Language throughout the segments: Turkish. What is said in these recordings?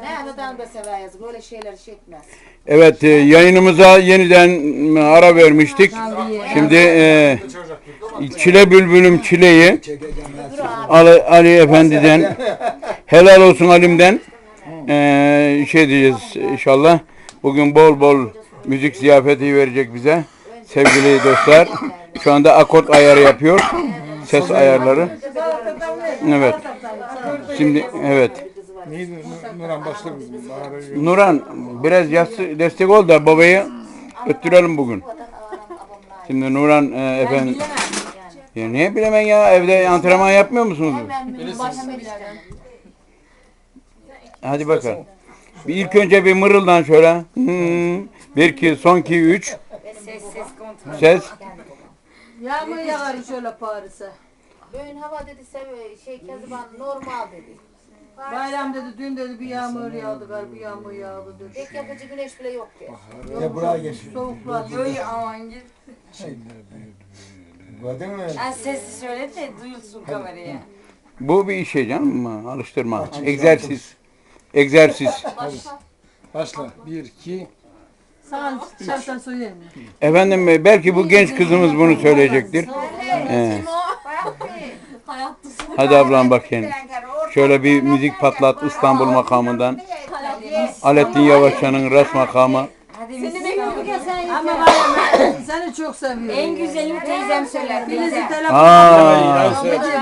Ne anadan da sever yazık. Öyle şeyler şey etmez. Evet e, yayınımıza yeniden e, ara vermiştik. Şimdi e, Çile Bülbülüm Çile'yi Ali, Ali Efendi'den helal olsun Alim'den e, şey diyeceğiz inşallah. Bugün bol bol müzik ziyafeti verecek bize. Sevgili dostlar. Şu anda akort ayarı yapıyor. Ses ayarları. Evet. Şimdi evet. Neydi? Nuran başla kızım. Bahar'a Nuran biraz yassı destek ol da babayı öttürelim bugün. Şimdi Nuran e, efendim. Ya niye bilemem ya evde antrenman yapmıyor musunuz? Hadi bakalım. Bir ilk önce bir mırıldan şöyle. Hmm. Bir iki son iki üç. Ses. Yağmur yağar şöyle Paris'e. Bugün hava dedi sev- şey Keziban normal dedi. Bayram dedi, dün dedi bir yağmur yağdı galiba, bir yağmur yağdı dedi. Pek yapıcı güneş bile yok diyor. Ya buraya geçiyor. Soğuklar. Yoy aman git. Gördün mü? Ben sesli söyle de duyulsun kameraya. Bu bir işe canım alıştırma. Egzersiz. Egzersiz. Başla. Bir, iki. Sana şarttan söyleyeyim mi? Efendim e, belki bu genç kızımız bunu söyleyecektir. Ee, hadi ablam bakayım. Şöyle bir müzik patlat İstanbul makamından. Alettin Yavaşçı'nın ras makamı. Hadi biz Ama var ya ben seni çok seviyorum. En güzelini teyzem söyler. Birisi Aa,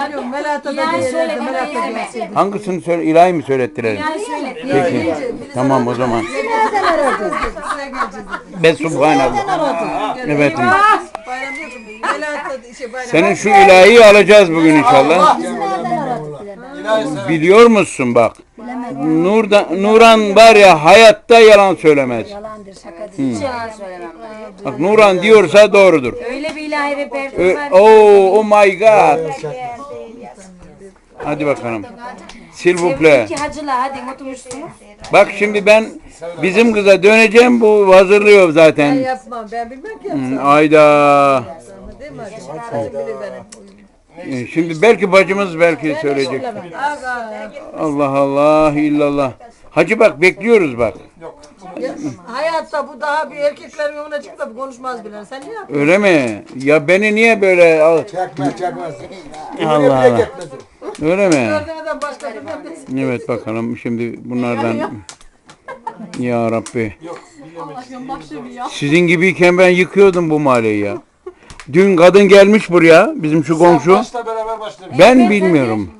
ediyorum. Melata da Yani değerlerde söyle, Melata teyzeme. gelsin. hangisini söyle ilahi mi söylettirelim? Yani söyle. Peki. Tamam o zaman. Size geleceğiz. Be subhanallah. Evet. Bayram yok mu? Melata şey bayram. Senin şu ilahiyi alacağız bugün inşallah. Biliyor musun bak? Nurdan, Nuran var ya hayatta yalan söylemez. Hiç yalan söylemem ben. Bak Nuran diyorsa doğrudur. Öyle bir ilahi repertuar Ö- var. oh, oh my god. Hadi bakalım. S'il hadi oturmuşsunuz. Bak şimdi ben bizim kıza döneceğim. Bu hazırlıyor Ben zaten. yapmam. Ben bilmem ki yapsam. Ayda. Değil mi? Hacı bilir benim. E, Şimdi belki bacımız belki söyleyecek. Aga. Allah Allah illallah. Hacı bak bekliyoruz bak. Ya, hayatta bu daha bir erkeklerin önüne çıkıp da bu konuşmaz bile. Sen ne yapıyorsun? Öyle mi? Ya beni niye böyle al? Çekmez çekmez. Allah Allah. Öyle mi? Gördüğün adam başka bilmem ne. Evet bakalım şimdi bunlardan. Ya Rabbi. Sizin gibiyken ben yıkıyordum bu mahalleyi ya. Dün kadın gelmiş buraya bizim şu komşu. Başla beraber başla. Ben bilmiyorum.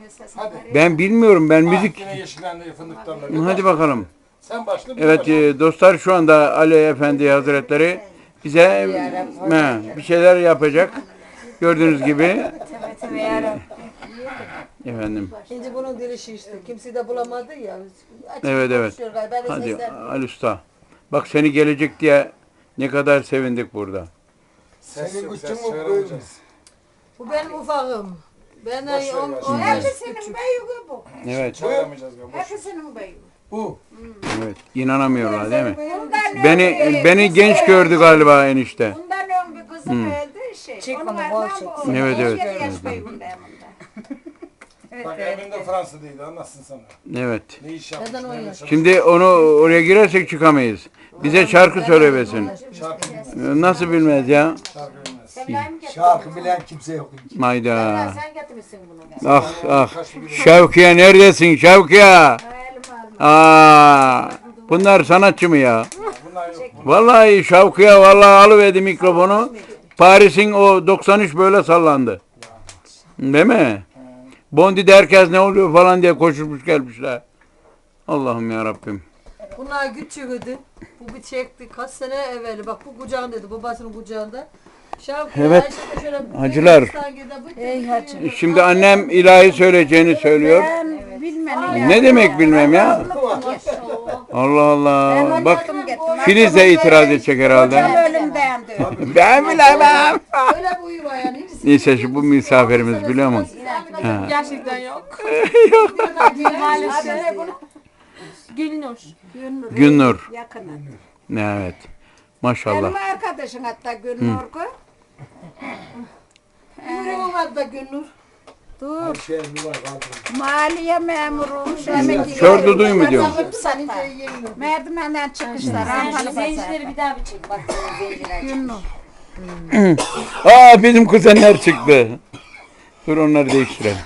Ben bilmiyorum ben müzik. Yine yeşillendi fındıklarla. Hadi bakalım. Sen başla. Evet e, dostlar şu anda Ali Efendi Hazretleri bize he, bir şeyler yapacak. Gördüğünüz gibi yarabbim. efendim. Şimdi bunun dili şişti. Kimseyi de bulamadı ya. Açık Evet, evet. konuşuyor galiba. Ben de Hadi seslendim. Ali Usta. Bak seni gelecek diye ne kadar sevindik burada. Senin güçün mü söylemeyeceğiz. Bu benim ufağım. Ben Boş ver ya, 10 şimdi. yaş Senin küçük. büyüğü bu. Evet, Çağıramayacağız galiba. Boş ver. Hepsinin büyüğü. Bu. evet. İnanamıyorlar değil mi? Bundan Beni önce beni kızı genç öldü. gördü galiba enişte. Bundan ön bir kızım öldü şey. Çek Onun onu, ardından bol bu çek. oldu. Evet, evet. Yaş bunda. Bak evinde Fransa'daydı anlatsın sana. Evet. Ne iş yapmış. Neden nerede oynuyor? çalışmış. Şimdi onu oraya girersek çıkamayız. Bize şarkı söylemesin. Şarkı bilmez. Nasıl bilmez ya? Şarkı bilmez. Şarkı bilen kimse yok. Mayda. Sen getirmişsin bunu. Ah ah. Şevkiye neredesin Şevkiye? Hayalim aldım. Aa, bunlar sanatçı mı ya? Bunlar yok. Vallahi Şevkiye vallahi alıverdi mikrofonu. Paris'in o 93 böyle sallandı. Değil mi? Bondi de herkes ne oluyor falan diye koşuşmuş gelmişler. Allah'ım ya Rabbim. Bunlar küçüğüydü. Bu bir çekti kaç sene evvel. Bak bu kucağındaydı. Babasının kucağında. Şavki, Evet. Hacılar. Ey hacı. Şimdi annem ilahi söyleyeceğini söylüyor. Ne demek bilmem ya. Allah Allah. Bak Filiz de itiraz edecek herhalde. Ölümden diyor. Ben bilemem. Öyle bu yani. Neyse şu bu misafirimiz biliyor musun? Ha. Gerçekten yok. Adı Maalesef. ne bunun? Gülnur. Günnur. Yakını. Evet. Maşallah. Benim arkadaşım hatta Gülnur. Yüreğim var da Gülnur. Her şey var. Maliye memuruymuş. emekli. Şurada duymuyorum. Merdivenden çıkışta Sen rampalı şu pazar. zencileri bir daha bir çek. Bak zenciler. Aa bizim kuzenler çıktı. Dur onları değiştirelim.